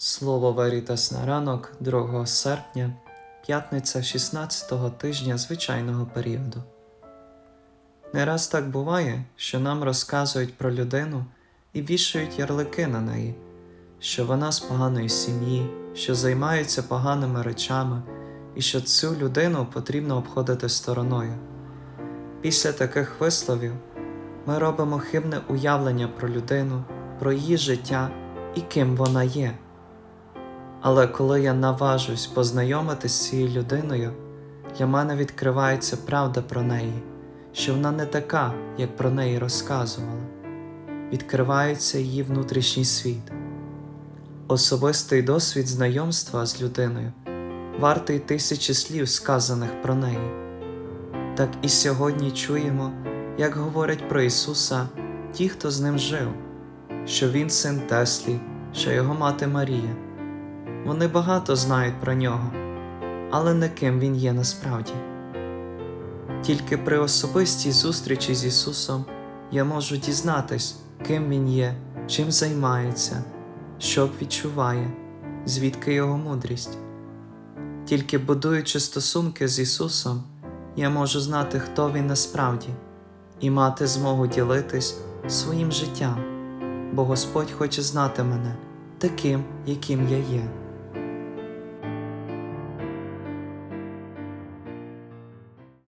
Слово Верітас на ранок 2 серпня, п'ятниця 16-го тижня звичайного періоду. Не раз так буває, що нам розказують про людину і вішають ярлики на неї, що вона з поганої сім'ї, що займається поганими речами, і що цю людину потрібно обходити стороною. Після таких висловів ми робимо хибне уявлення про людину, про її життя і ким вона є. Але коли я наважусь познайомитись з цією людиною, для мене відкривається правда про неї, що вона не така, як про неї розказували. Відкривається її внутрішній світ. Особистий досвід знайомства з людиною вартий тисячі слів, сказаних про неї. Так і сьогодні чуємо, як говорять про Ісуса ті, хто з ним жив, що Він син Теслі, що його мати Марія. Вони багато знають про нього, але не ким він є насправді. Тільки при особистій зустрічі з Ісусом я можу дізнатись, ким Він є, чим займається, що відчуває, звідки його мудрість. Тільки будуючи стосунки з Ісусом, я можу знати, хто Він насправді, і мати змогу ділитись своїм життям, бо Господь хоче знати мене таким, яким я є.